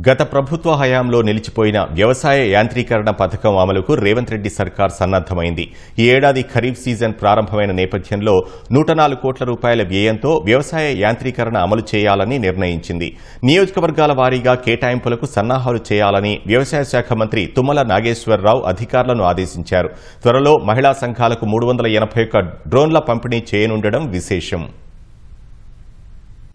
గత ప్రభుత్వ హయాంలో నిలిచిపోయిన వ్యవసాయ యాంత్రీకరణ పథకం అమలుకు రేవంత్ రెడ్డి సర్కార్ సన్నద్దమైంది ఈ ఏడాది ఖరీఫ్ సీజన్ ప్రారంభమైన నేపథ్యంలో నూట నాలుగు కోట్ల రూపాయల వ్యయంతో వ్యవసాయ యాంత్రీకరణ అమలు చేయాలని నిర్ణయించింది. నియోజకవర్గాల వారీగా కేటాయింపులకు సన్నాహాలు చేయాలని వ్యవసాయ శాఖ మంత్రి తుమ్మల నాగేశ్వరరావు అధికారులను ఆదేశించారు. త్వరలో మహిళా సంఘాలకు మూడు వందల ఎనభై ఒక్క డ్రోన్ల పంపిణీ చేయనుండడం విశేషం.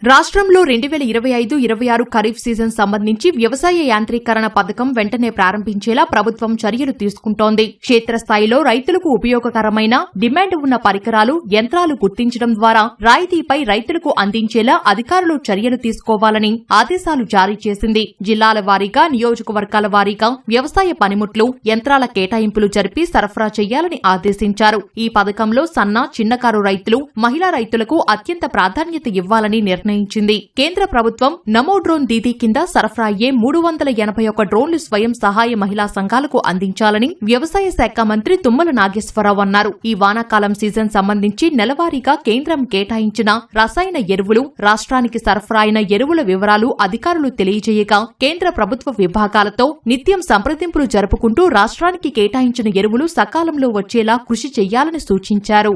రాష్ట్రంలో రెండు వేల ఇరవై ఐదు ఇరవై ఆరు ఖరీఫ్ సీజన్ సంబంధించి వ్యవసాయ యాంత్రీకరణ పథకం వెంటనే ప్రారంభించేలా ప్రభుత్వం చర్యలు తీసుకుంటోంది. క్షేత్రస్థాయిలో రైతులకు ఉపయోగకరమైన డిమాండ్ ఉన్న పరికరాలు యంత్రాలు గుర్తించడం ద్వారా రాయితీపై రైతులకు అందించేలా అధికారులు చర్యలు తీసుకోవాలని ఆదేశాలు జారీ చేసింది. జిల్లాల వారీగా నియోజకవర్గాల వారీగా వ్యవసాయ పనిముట్లు యంత్రాల కేటాయింపులు జరిపి సరఫరా చేయాలని ఆదేశించారు. ఈ పథకంలో సన్న చిన్నకారు రైతులు మహిళా రైతులకు అత్యంత ప్రాధాన్యత ఇవ్వాలని నిర్ణయించింది. కేంద్ర ప్రభుత్వం నమో డ్రోన్ దీదీ కింద సరఫరా అయ్యే మూడు వందల ఎనభై ఒక్క డ్రోన్లు స్వయం సహాయ మహిళా సంఘాలకు అందించాలని వ్యవసాయ శాఖ మంత్రి తుమ్మల నాగేశ్వరరావు అన్నారు. ఈ వానాకాలం సీజన్ సంబంధించి నెలవారీగా కేంద్రం కేటాయించిన రసాయన ఎరువులు రాష్ట్రానికి సరఫరా అయిన ఎరువుల వివరాలు అధికారులు తెలియజేయగా కేంద్ర ప్రభుత్వ విభాగాలతో నిత్యం సంప్రదింపులు జరుపుకుంటూ రాష్ట్రానికి కేటాయించిన ఎరువులు సకాలంలో వచ్చేలా కృషి చేయాలని సూచించారు.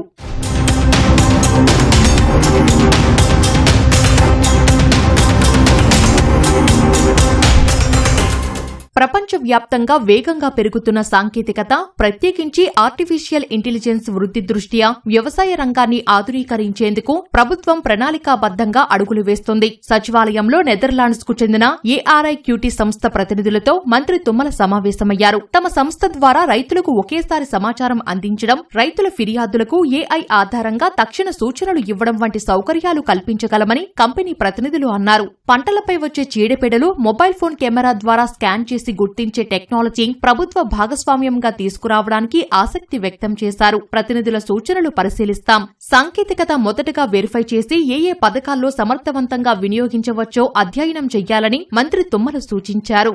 ప్రపంచవ్యాప్తంగా వేగంగా పెరుగుతున్న సాంకేతికత ప్రత్యేకించి ఆర్టిఫిషియల్ ఇంటెలిజెన్స్ వృద్ధి దృష్ట్యా వ్యవసాయ రంగాన్ని ఆధునీకరించేందుకు ప్రభుత్వం ప్రణాళికాబద్దంగా అడుగులు వేస్తోంది. సచివాలయంలో నెదర్లాండ్స్కు చెందిన ఏఆర్ఐ క్యూటీ సంస్థ ప్రతినిధులతో మంత్రి తుమ్మల సమావేశమయ్యారు. తమ సంస్థ ద్వారా రైతులకు ఒకేసారి సమాచారం అందించడం రైతుల ఫిర్యాదులకు ఏఐ ఆధారంగా తక్షణ సూచనలు ఇవ్వడం వంటి సౌకర్యాలు కల్పించగలమని కంపెనీ ప్రతినిధులు అన్నారు. పంటలపై వచ్చే చీడపీడలు మొబైల్ ఫోన్ కెమెరా ద్వారా స్కాన్ చేసి చేసి గుర్తించే టెక్నాలజీ ప్రభుత్వ భాగస్వామ్యంగా తీసుకురావడానికి ఆసక్తి వ్యక్తం చేశారు. ప్రతినిధుల సూచనలు పరిశీలిస్తాం. సాంకేతికత మొదటగా వెరిఫై చేసి ఏ ఏ పథకాల్లో సమర్థవంతంగా వినియోగించవచ్చో అధ్యయనం చెయ్యాలని మంత్రి తుమ్మల సూచించారు.